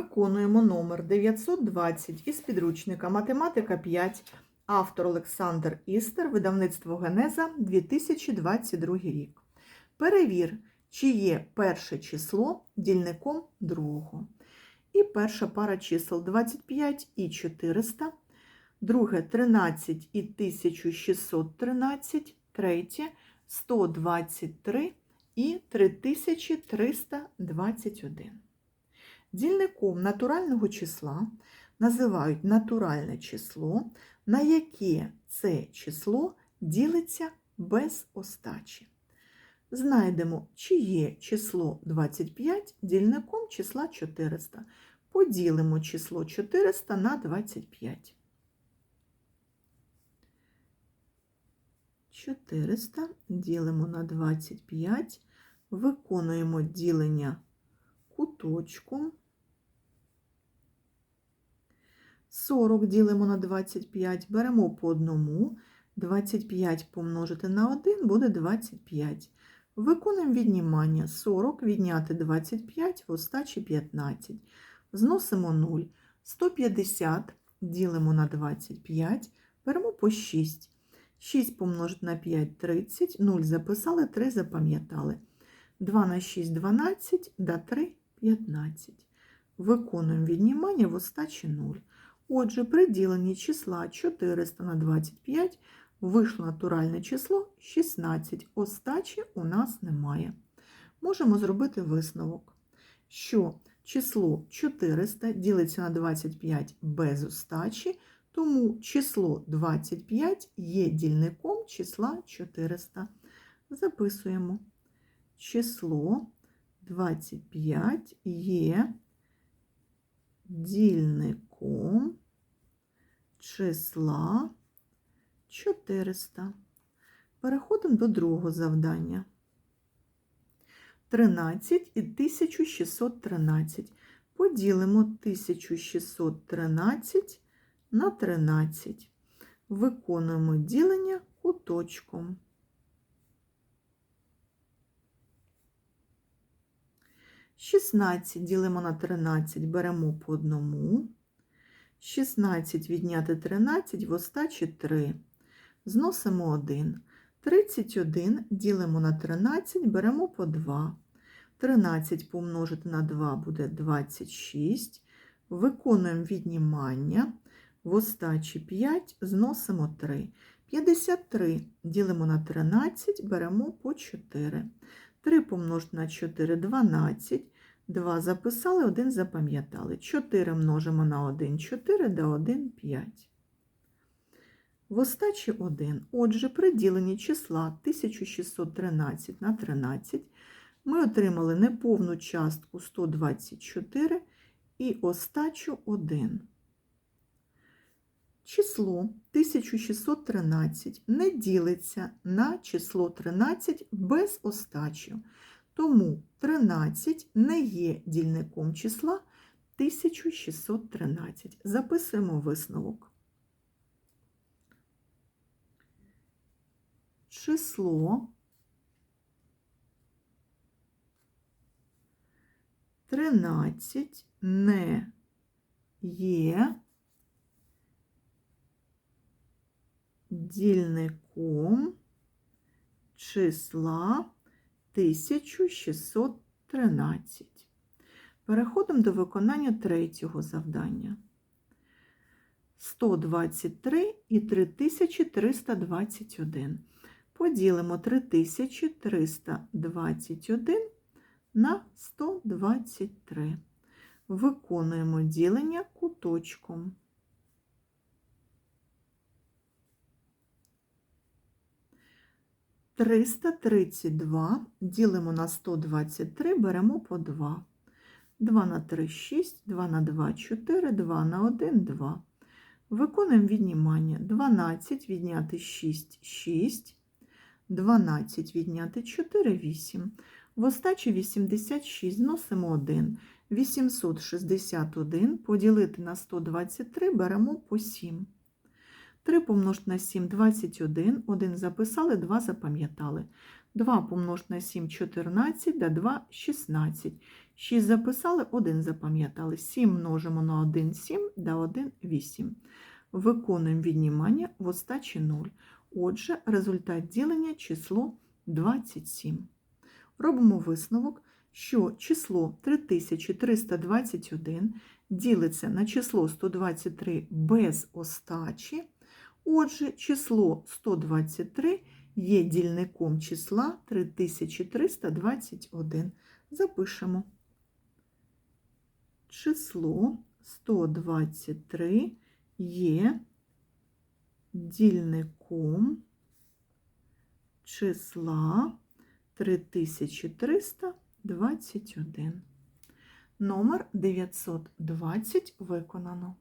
Виконуємо номер 920 із підручника Математика 5, автор Олександр Істер, видавництво Генеза 2022 рік. Перевір, чи є перше число дільником другого. І перша пара чисел 25 і 400, друге 13 і 1613, третє 123 і 3321. Дільником натурального числа називають натуральне число, на яке це число ділиться без остачі. Знайдемо, чи є число 25 дільником числа 400. Поділимо число 400 на 25. 400 ділимо на 25, виконуємо ділення куточком. 40 ділимо на 25, беремо по одному. 25 помножити на 1 буде 25. Виконуємо віднімання. 40 відняти 25 в остачі 15. Зносимо 0. 150 ділимо на 25, беремо по 6. 6 помножити на 5 – 30, 0 записали, 3 запам'ятали. 2 на 6 – 12, да 3 – 15. Виконуємо віднімання в остачі 0. Отже, при діленні числа 400 на 25 вийшло натуральне число 16. Остачі у нас немає. Можемо зробити висновок, що число 400 ділиться на 25 без остачі, тому число 25 є дільником числа 400. Записуємо. Число 25 є дільником числа 400. Переходимо до другого завдання. 13 і 1613. Поділимо 1613 на 13. Виконуємо ділення куточком. Шістнадцять ділимо на 13, беремо по одному. 16 відняти 13 в остачі 3. Зносимо 1. 31 ділимо на 13, беремо по 2. 13 помножити на 2 буде 26. Виконуємо віднімання. В остачі 5 зносимо 3. 53 ділимо на 13, беремо по 4. 3 помножити на 4 – 12. 2 записали, 1 запам'ятали. 4 множимо на 1 – 4, да 1 – 5. В остачі 1. Отже, при діленні числа 1613 на 13 ми отримали неповну частку 124 і остачу 1. Число 1613 не ділиться на число 13 без остачі. Тому 13 не є дільником числа 1613. Записуємо висновок. Число 13 не є дільником числа 1613. Переходимо до виконання третього завдання. 123 і 3321. Поділимо 3321 на 123. Виконуємо ділення куточком. Триста тридцять два ділимо на 123, беремо по 2. 2 на 3 – 6, 2 на 2 – 4, 2 на 1 – 2. Виконуємо віднімання. 12 відняти 6 – 6, 12 відняти 4 – 8. В остачі 86 зносимо 1. 861 поділити на 123 беремо по 7. 3 помножити на 7 – 21, 1 записали, 2 запам'ятали. 2 помножити на 7 – 14, да 2 – 16. 6 записали, 1 запам'ятали. 7 множимо на 1 7, да 1 8. Виконуємо віднімання в остачі 0. Отже, результат ділення число 27. Робимо висновок, що число 3321 ділиться на число 123 без остачі. Отже, число 123 є дільником числа 3321. Запишемо. Число 123 є дільником числа 3321. Номер 920 виконано.